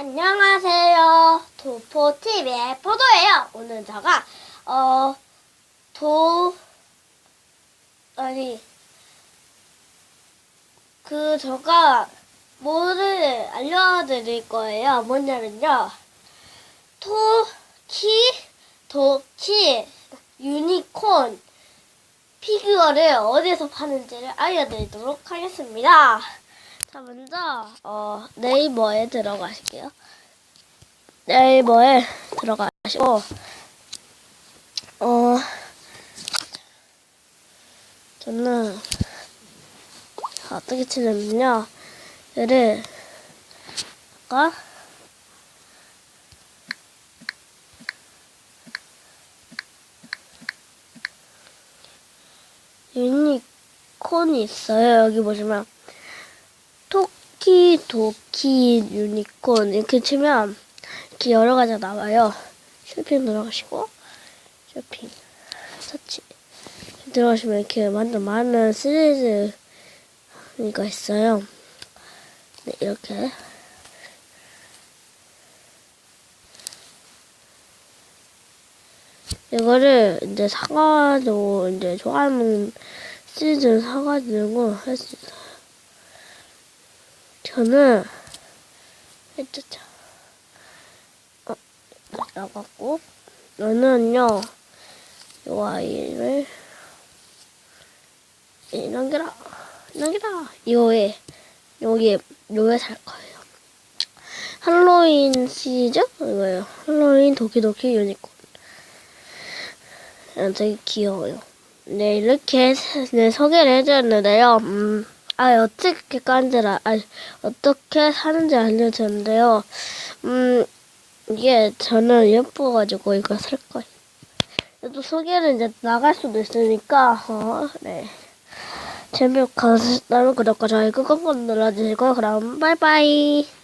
안녕하세요. 도포TV의 포도예요. 오늘 제가, 어, 도, 아니, 그, 제가 뭐를 알려드릴 거예요. 뭐냐면요. 토키, 도키, 유니콘, 피규어를 어디서 파는지를 알려드리도록 하겠습니다. 자, 먼저, 어, 네이버에 들어가실게요. 네이버에 들어가시고, 어, 저는, 어떻게 치냐면요, 얘를, 아까, 유니콘이 있어요. 여기 보시면. 토끼, 도끼, 유니콘 이렇게 치면 이렇게 여러 가지가 나와요. 쇼핑 들어가시고 쇼핑 서치 들어가시면 이렇게 완전 많은 시리즈가 있어요. 네, 이렇게 이거를 이제 사가지고 이제 좋아하는 시리즈를 사가지고 할 수 있어요. 저는 해주자. 어, 나갔고 너는요 요 아이를 이런 게라 요에 요게 요에 살 거예요. 할로윈 시리즈 이거예요. 할로윈 도키도키 유니콘. 아, 되게 귀여워요. 네 이렇게 네, 소개를 해드렸는데요. 음. 아, 어떻게 깐지라, 아, 어떻게 사는지 알려줬는데요. 음, 이게 저는 예뻐가지고 이거 살 거예요. 또 소개는 이제 나갈 수도 있으니까, 어, 네. 재미없게 하셨다면 구독과 좋아요 꾹꾹 눌러주시고, 그럼, 바이바이.